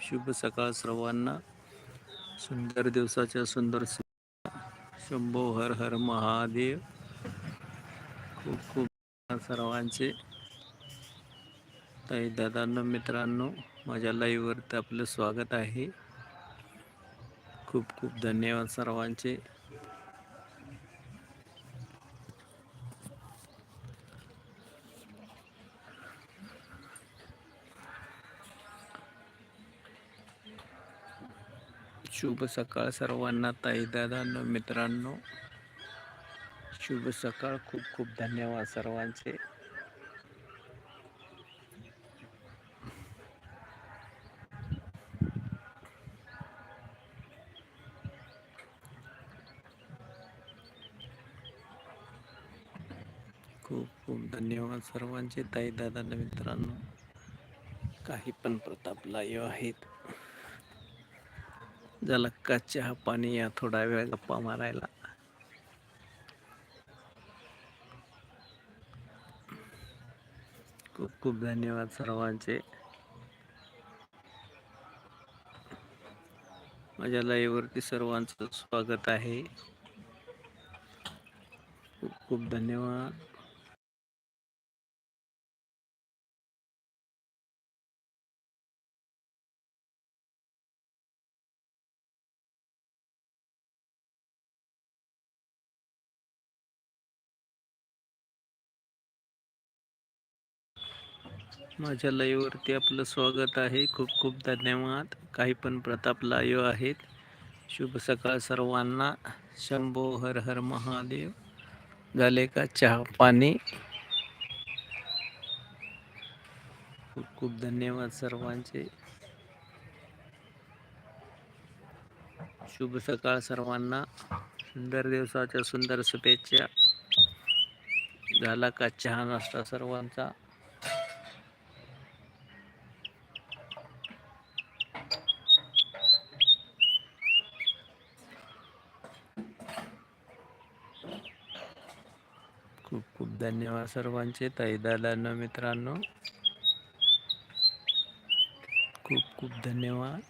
शुभ सकाळ सर्वांना. सुंदर दिवसाच्या सुंदर शंभो हर हर महादेव. खूप खूप सर्वांचे. ताई दादांनो मित्रांनो माझ्या लाईव्हवरती आपलं स्वागत आहे. खूप खूप धन्यवाद सर्वांचे. शुभ सकाळ सर्वांना ताई दादांनो मित्रांनो. शुभ सकाळ. खूप खूप धन्यवाद सर्वांचे. खूप खूप धन्यवाद सर्वांचे ताईदादांना मित्रांनो. काही पण प्रताप लाईव्ह आहेत. झाला का चहा पाणी या थोडा वेळ गप्पा मारायला. खूप खूप धन्यवाद सर्वांचे. माझ्या लाईव्हवरती सर्वांचं स्वागत आहे. खूप खूप धन्यवाद. माझ्या लाईव्हवरती आपलं स्वागत आहे. खूप खूप धन्यवाद. काही पण प्रताप लाईव्ह आहेत. शुभ सकाळ सर्वांना. शंभो हर हर महादेव. झाले का चहा पाणी? खूप खूप धन्यवाद सर्वांचे. शुभ सकाळ सर्वांना. सुंदर दिवसाच्या सुंदर शुभेच्छा. झाला का चहा नाश्ता सर्वांचा खूप खूप धन्यवाद सर्वांचे. ताई दादांनो मित्रांनो खूप खूप धन्यवाद.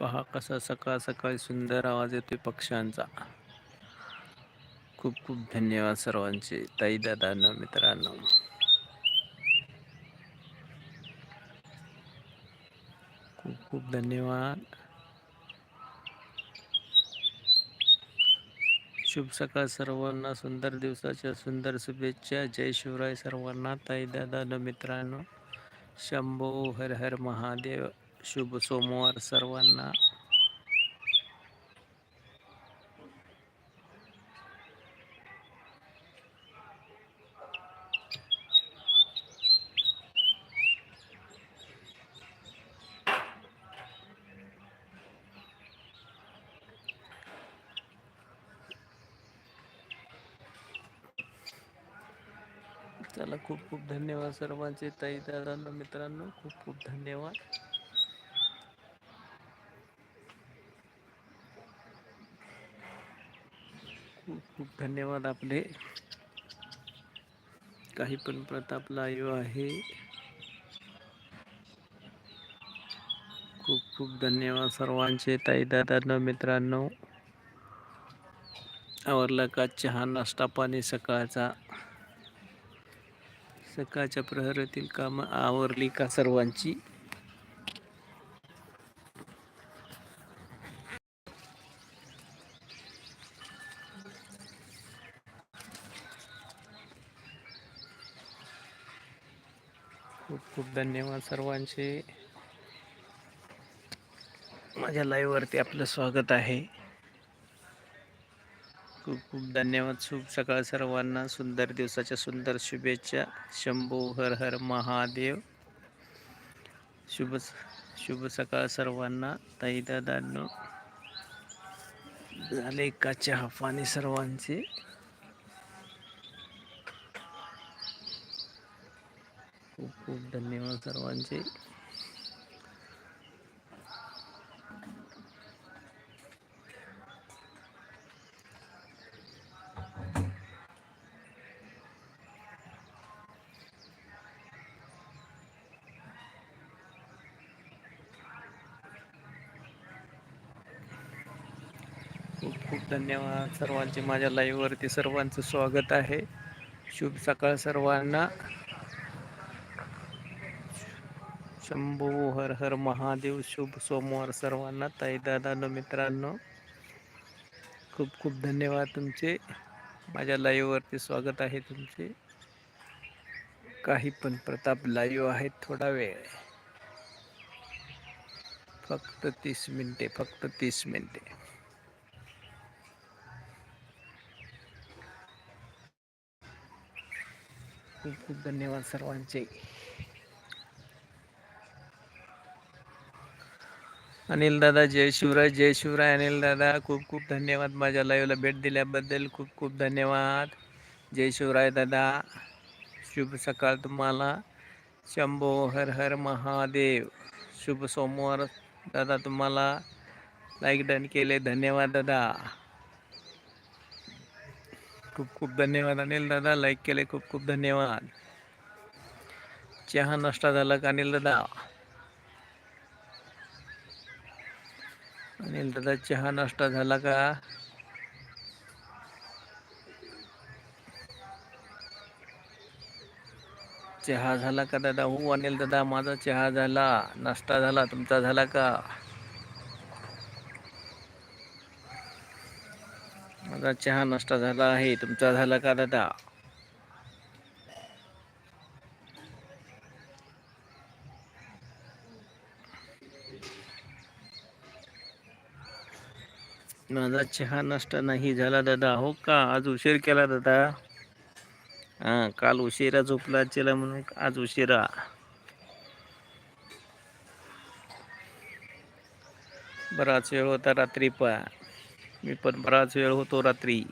पहा कसा सकाळ सकाळी सुंदर आवाज येतोय पक्ष्यांचा. खूप खूप धन्यवाद सर्वांचे. ताई दादांनो मित्रांनो. खूप खूप धन्यवाद. शुभ सकाळ सर्वांना. सुंदर दिवसाच्या सुंदर शुभेच्छा. जय शिवराय सर्वांना. ताई दादा मित्रांनो शंभो हर हर महादेव. शुभ सोमवार सर्वांना. आपला खूप खूप धन्यवाद सर्वांचे. ताई दादांना मित्रांनो खूप खूप धन्यवाद. खूप खूप धन्यवाद आपले. काही पण प्रताप लाईव्ह आहे. खूप खूप धन्यवाद सर्वांचे. ताई दादांना मित्रांनो आवरला का चहा नाश्ता पाणी सकाळचा? सकाळच्या प्रहरातील कामं आवरली का सर्वांची? खूप खूप धन्यवाद सर्वांचे. माझ्या लाईव्हवरती आपलं स्वागत आहे. खूप खूप धन्यवाद. शुभ सकाळ सर्वांना. सुंदर दिवसाच्या सुंदर शुभेच्छा. शंभू हर हर महादेव. शुभ शुभ सकाळ सर्वांना. ताई दादांनो झाले का चहा पाणी सर्वांचे. खूप खूप धन्यवाद सर्वांचे. खूप खूप धन्यवाद सर्वांचे माझ्या लाईव्हवरती सर्वांचं स्वागत आहे. शुभ सकाळ सर्वांना. शंभू हर हर महादेव शुभ सोमवार सर्वांना. ताई दादानो मित्रांनो खूप खूप धन्यवाद तुमचे. माझ्या लाईव्हवरती स्वागत आहे तुमचे. काही पण प्रताप लाईव्ह आहेत थोडा वेळ. फक्त तीस मिनटे फक्त तीस मिनटे. खूप खूप धन्यवाद सर्वांचे. अनिल दादा जय शिवराय जय शिवराय अनिल दादा खूप खूप धन्यवाद माझ्या लाईव्हला भेट दिल्याबद्दल खूप खूप धन्यवाद. जय शिवराय दादा शुभ सकाळ तुम्हाला. शंभो हर हर महादेव शुभ सोमवार दादा तुम्हाला. लाईक डन केले धन्यवाद दादा. खूप खूप धन्यवाद. अनिल दादा लाईक केले खूप खूप धन्यवाद. चहा नाश्ता झाला का अनिल दादा? अनिल दादा चहा नाश्ता झाला का? चहा झाला का दादा? हो अनिल दादा माझा चहा झाला. नाश्ता झाला तुमचा झाला का? माझा चहा नाश्ता झाला आहे. तुमचा झाला का दादा? माझा चहा नाश्ता नाही झाला दादा. हो का? आज उशीर केला दादा. हा काल उशिरा झोपला चला म्हणून आज उशिरा. बराच वेळ होता रात्री पण. मी पण बराच वेळ होतो रात्री.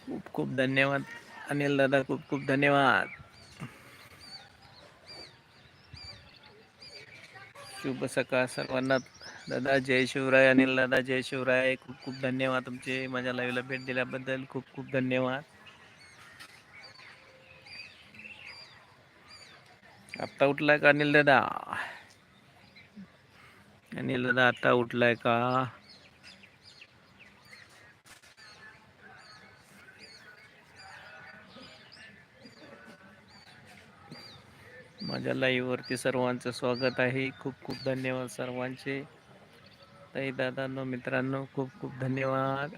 खूप खूप धन्यवाद. अनिल दादा खूप खूप धन्यवाद. शुभ सकाळ सर्वांना. दादा जय शिवराय. अनिल दादा जय शिवराय. खूप खूप धन्यवाद तुमचे. माझ्या लाईव्हला भेट दिल्याबद्दल खूप खूप धन्यवाद. आत्ता उठलाय का अनिल दादा? अनिल दादा आत्ता उठलाय का? माझ्या लाईव्हवरती सर्वांचं स्वागत आहे. खूप खूप धन्यवाद सर्वांचे. ताई दादांनो मित्रांनो खूप खूप धन्यवाद.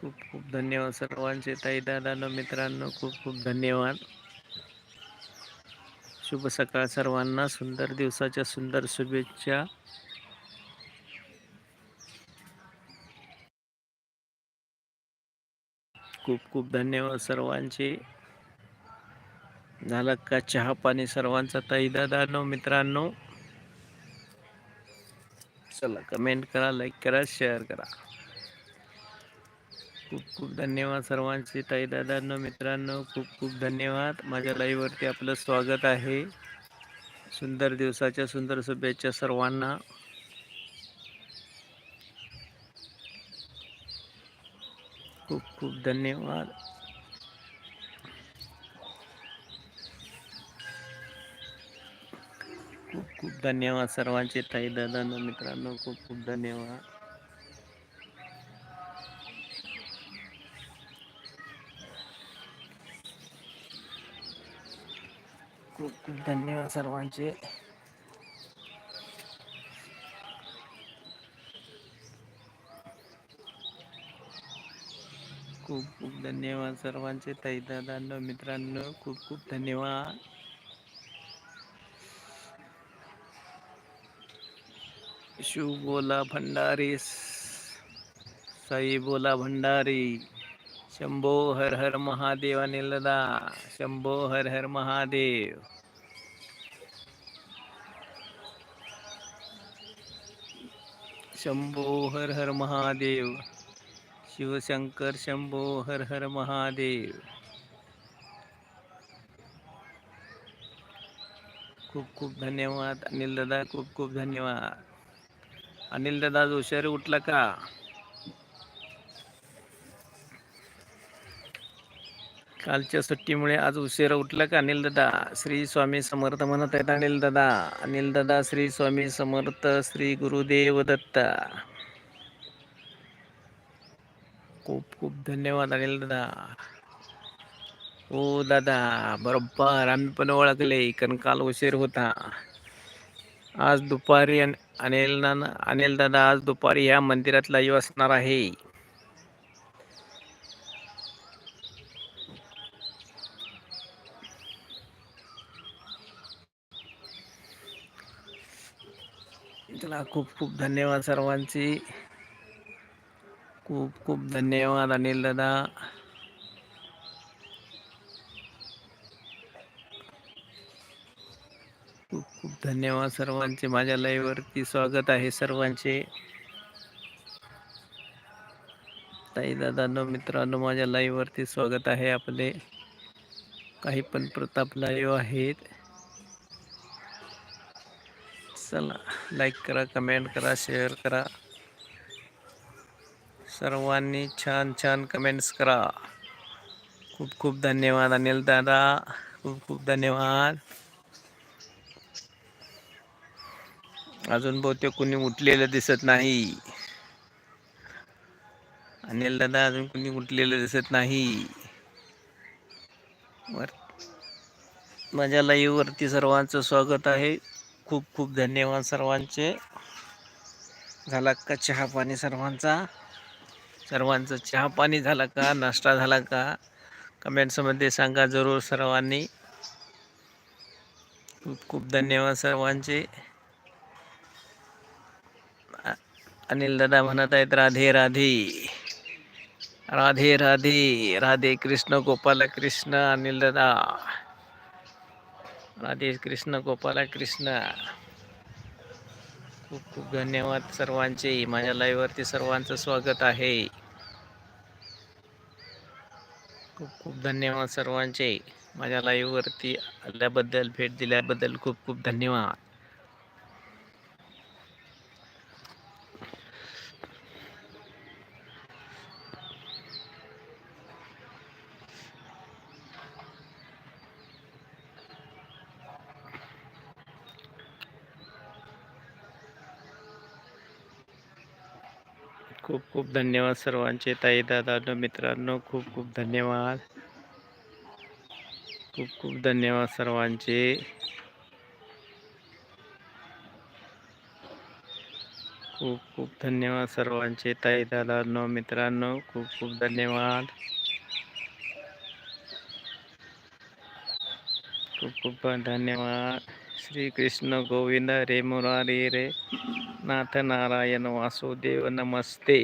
खूप खूप धन्यवाद सर्वांचे. ताई दादांनो मित्रांनो खूप खूप धन्यवाद. शुभ सकाळ सर्वांना. सुंदर दिवसाच्या सुंदर शुभेच्छा. खूप खूप धन्यवाद सर्वांचे. झालं का चहा पाणी सर्वांचा? ताई दादांनो मित्रांनो. चला कमेंट करा लाईक करा शेअर करा. खूप खूप धन्यवाद सर्वांचे. ताई दादांनो मित्रांनो खूप खूप धन्यवाद. माझ्या लाईव्हवरती आपलं स्वागत आहे. सुंदर दिवसाच्या सुंदर शुभेच्छा सर्वांना. खूप खूप धन्यवाद. खूप खूप धन्यवाद सर्वांचे. ताई दादांनो मित्रांनो खूप खूप धन्यवाद. धन्यवाद सर्वांचे. खूप खूप धन्यवाद सर्वांचे. ताई दादांनो मित्रांनो खूप खूप धन्यवाद. शिव बोला भंडारी साई बोला भंडारी. शंभो हर हर महादेव अनिलदा शंभो हर हर महादेव. शंभो हर हर महादेव. शिवशंकर शंभो हर हर महादेव. खूप खूप धन्यवाद. अनिल दादा खूप खूप धन्यवाद. अनिल दादा आज उठला का? कालच्या सुट्टीमुळे आज उशिरा उठला का अनिल दादा? श्री स्वामी समर्थ म्हणत आहेत अनिल दादा. अनिल दादा श्री स्वामी समर्थ श्री गुरुदेव दत्त. खूप खूप धन्यवाद अनिल दादा. हो दादा बरोबर. आम्ही पण ओळखले. कारण काल उशीर होता. आज दुपारी अनिल नाना अनिल दादा आज दुपारी ह्या मंदिरात लाईव्ह असणार आहे. चला खूप खूप धन्यवाद सर्वांचे. खूप खूप धन्यवाद अनिल दादा. खूप खूप धन्यवाद सर्वांचे. माझ्या लाईव्हवरती स्वागत आहे सर्वांचे. ताई दादांनो मित्रांनो माझ्या लाईव्हवरती स्वागत आहे आपले. काही पण प्रताप लाईव्ह आहेत. चला लाईक करा कमेंट करा शेअर करा. सर्वांनी छान छान कमेंट्स करा. खूप खूप धन्यवाद अनिल दादा. खूप खूप धन्यवाद. अजून बहुतेक कुणी उठलेलं दिसत नाही. अनिल दादा अजून कुणी उठलेलं दिसत नाही. वर माझ्या लाईव्ह वरती सर्वांचं स्वागत आहे. खूप खूप धन्यवाद सर्वांचे. झाला का चहा पाणी सर्वांचा? सर्वांचं चहा पाणी झाला का? नाश्ता झाला का? कमेंट्समध्ये सांगा जरूर सर्वांनी. खूप खूप धन्यवाद सर्वांचे. अनिल दादा म्हणत आहेत राधे राधे. राधे राधे. राधे कृष्ण गोपाल कृष्ण अनिल दादा. राधे कृष्ण गोपाला कृष्ण. खूप खूप धन्यवाद सर्वांचे. माझ्या लाईव्हवरती सर्वांचं स्वागत आहे. खूप खूप धन्यवाद सर्वांचे. माझ्या लाईव्हवरती आल्याबद्दल भेट दिल्याबद्दल खूप खूप धन्यवाद. खूप खूप धन्यवाद सर्वांचे. ताई दादा मित्रांनो खूप खूप धन्यवाद. खूप खूप धन्यवाद सर्वांचे. खूप खूप धन्यवाद सर्वांचे. ताई दादा मित्रांनो खूप खूप धन्यवाद. खूप खूप धन्यवाद. श्री कृष्ण गोविंद रे मुरारी रे नाथ नारायण वासुदेव नमस्ते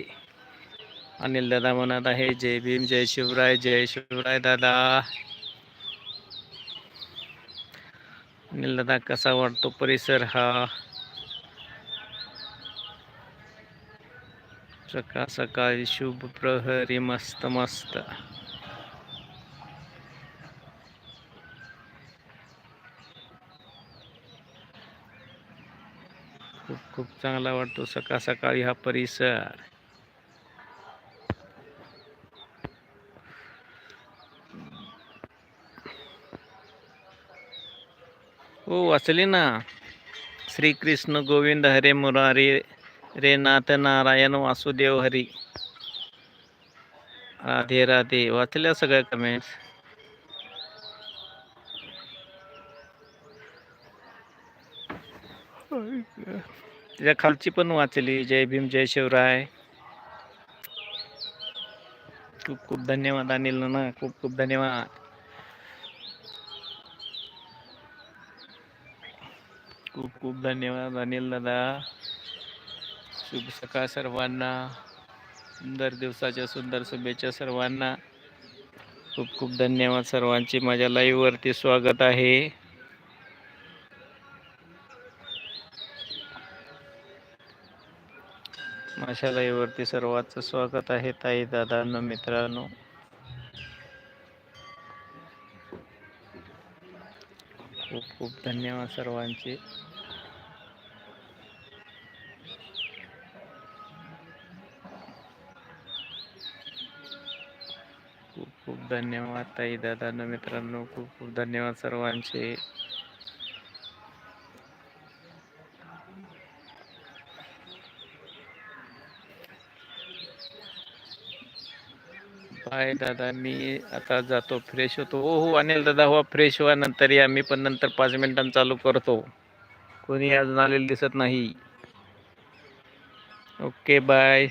अनिल दादा म्हणत आहे जय भीम जय शिवराय जय शिवराय दादा अनिल दादा कसा वाटतो परिसर हा सकाळ सकाळी शुभ प्रहरी मस्त मस्त खूप खूप चांगला वाटतो. सकाळ सकाळी हा परिसर. हो वाचले ना. श्रीकृष्ण गोविंद हरे मुरारी रे नाथ नारायण वासुदेव हरी. राधे राधे. वाचल्या सगळ्या कमेंट्स त्याच्या खालची पण वाचली जय भीम जय शिवराय. खूप खूप धन्यवाद अनिल ना खूप खूप धन्यवाद. खूप खूप धन्यवाद अनिल दादा. शुभ सकाळ सर्वांना. सुंदर दिवसाच्या सुंदर शुभेच्छा सर्वांना. खूप खूप धन्यवाद सर्वांचे. माझ्या लाईव्हवरती स्वागत आहे. माझ्या लाईव्ह सर्वांचं स्वागत आहे ताई दादांनो मित्रांनो. खूप खूप धन्यवाद सर्वांचे. खूप खूप धन्यवाद ताई दादा मित्रांनो. खूप खूप धन्यवाद सर्वांचे. हाय दादा मी आता जातो फ्रेश होतो. हो हो अनिल दादा हो फ्रेश व्हा नंतर या. मी पण नंतर पाच मिनिटांनी चालू करतो. कोणी अजून आलेलं दिसत नाही. Okay bye